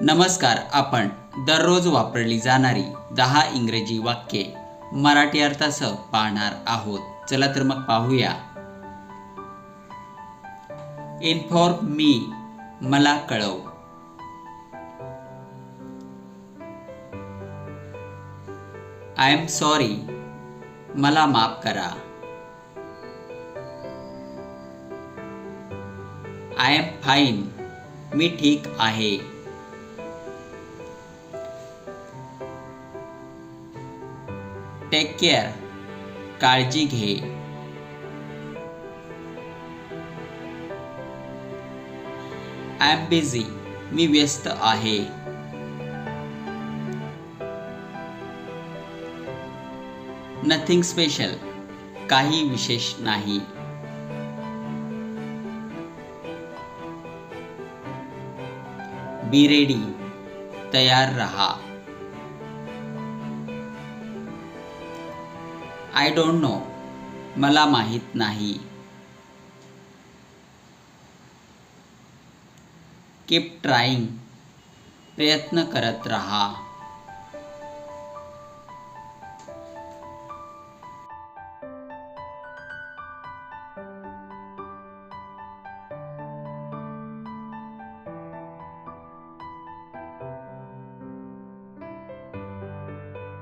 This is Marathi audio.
नमस्कार आपण दररोज वापरली जाणारी दहा इंग्रजी वाक्ये मराठी अर्थासह पाहणार आहोत. चला तर मग पाहूया. इन्फॉर्म मी मला कळव. आय एम सॉरी मला माफ करा. आय एम फाईन मी ठीक आहे. टेक केअर काळजी घे. आय एम बिझी मी व्यस्त आहे. नथिंग स्पेशल काही विशेष नाही. बी रेडी तयार रहा. आय डोंट नो मला माहीत नाही. कीप ट्राईंग प्रयत्न करत रहा.